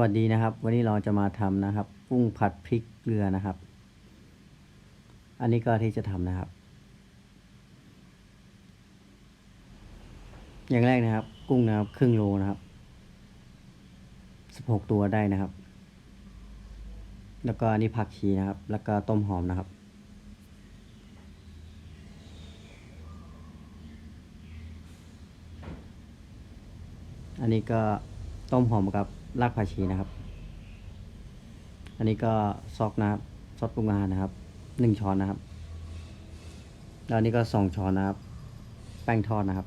วัสดีนะครับ วันนี้เราจะมาทำนะครับกุ้งผัดพริกเกลือนะครับ อันนี้ก็ที่จะทำนะครับ อย่างแรกนะครับ กุ้งนะครับครึ่งโลนะครับสิบหกตัวได้นะครับ แล้วก็อันนี้ผักชีนะครับ แล้วก็ต้มหอมนะครับ อันนี้ก็ต้มหอมกับ รากผักชีนะครับ อันนี้ก็ซอกนะครับซอสปรุงอาหารนะครับหนึ่งช้อนนะครับ แล้วนนี้ก็สองช้อนนะครับ แป้งทอดนะครับ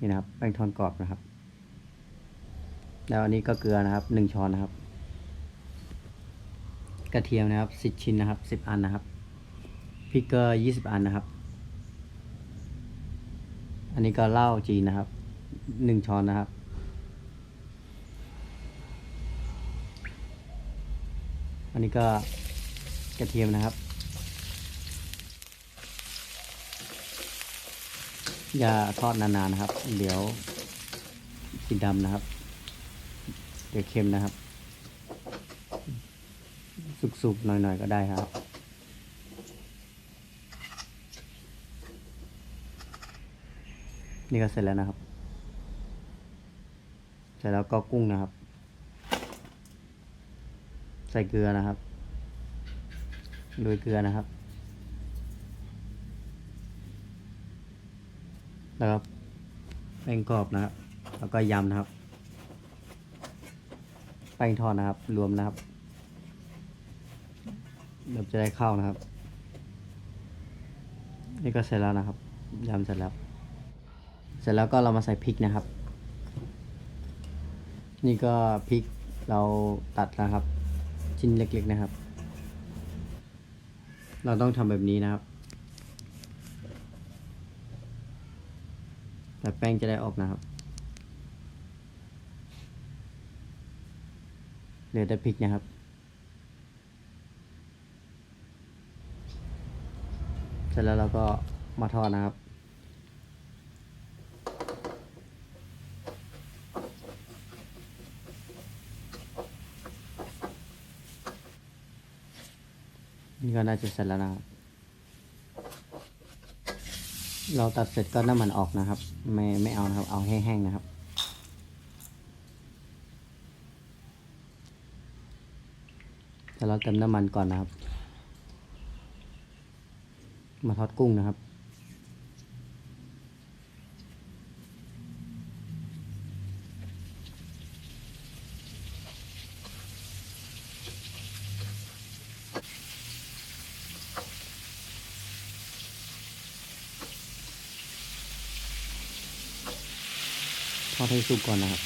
นี่นะครับ แป้งทอดกรอบนะครับ แล้วอันนี้ก็เกลือนะครับหนึ่งช้อนนะครับ กระเทียมนะครับสิบชิ้นนะครับสิบอันนะครับพริกเกลือยี่สิบอันนะครับ อันนี้ก็เหล้าจีนนะครับหนึ่งช้อนนะครับ อันนี้ก็กระเทียมนะครับ อย่าทอดนานๆนะครับ เดี๋ยวสีดำนะครับ เดี๋ยวเค็มนะครับ สุกๆหน่อยๆก็ได้ครับนี่ก็เสร็จแล้วนะครับ เสร็จแล้วก็กุ้งนะครับ ใส่เกลือนะครับโรยเกลือนะครับ แล้วก็แป้งกรอบนะครับ แล้วก็ยำนะครับ แป้งทอดนะครับ รวมนะครับเดี๋ยวจะได้ข้าวนะครับ นี่ก็เสร็จแล้วนะครับยำเสร็จแล้ว เสร็จแล้วก็เรามาใส่พริกนะครับ นี่ก็พริกเราตัดนะครับ ชิ้นเล็กๆนะครับ เราต้องทำแบบนี้นะครับ แต่แป้งจะได้ออกนะครับ เหลือแต่พริกนะครับเสร็จแล้วเราก็มาทอดนะครับ นี่ก็น่าจะเสร็จแล้วนะครับ เราตัดเสร็จก็น้ำมันออกนะครับ ไม่ไม่เอานะครับ เอาแห้งๆนะครับ แต่เราเติมน้ำมันก่อนนะครับ มาทอดกุ้งนะครับ อดให้สุกก่อนนะครับ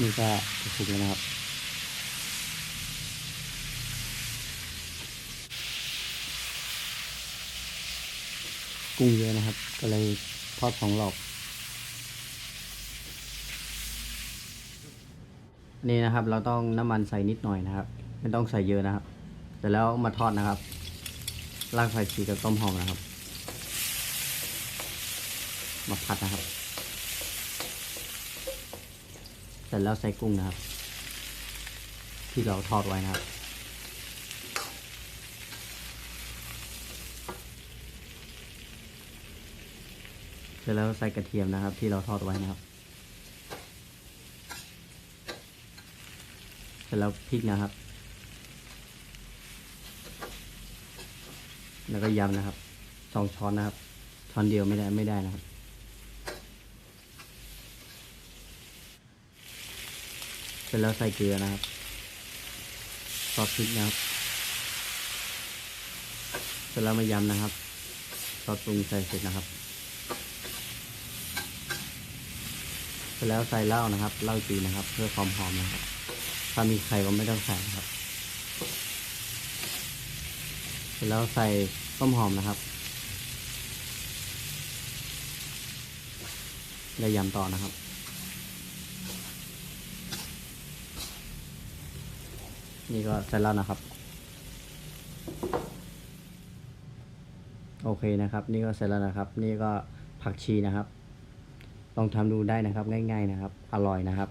นี่ก็จะสุกแล้วนะครับ กุ้งเยอะนะครับ ก็เลยทอดสองรอบนี่นะครับ เราต้องน้ำมันใส่นิดหน่อยนะครับ ไม่ต้องใส่เยอะนะครับเสร็จแล้วมาทอดนะครับรากผักชีกับต้มหอมนะครับ มาผัดนะครับ เสร็จแล้วใส่กุ้งนะครับ ที่เราทอดไว้นะครับ เสร็จแล้วใส่กระเทียมนะครับ ที่เราทอดไว้นะครับ เสร็จแล้วพริกนะครับ แล้วก็ยำนะครับสองช้อนนะครับช้อนเดียวไม่ได้ไม่ได้นะครับ เส ร็จแล้วใส่เกลือนะครับซอสพริกนะครับ เสร็จแล้วมายำนะครับซอสปรุงใส่เสร็จนะครับ เสร็จแล้วใส่เหล้านะครับเหล้าจีนนะครับ เพื่อความหอมนะครับ ถ้ามีไข่ก็ไม่ต้องใส่นะครับ เสร็จแล้วใส่ต้มหอมนะครับแล้วยำต่อนะครับ นี่ก็เสร็จแล้วนะครับ โอเคนะครับ นี่ก็เสร็จแล้วนะครับ นี่ก็ผักชีนะครับ ลองทำดูได้นะครับ ง่าย ๆนะครับ อร่อยนะครับ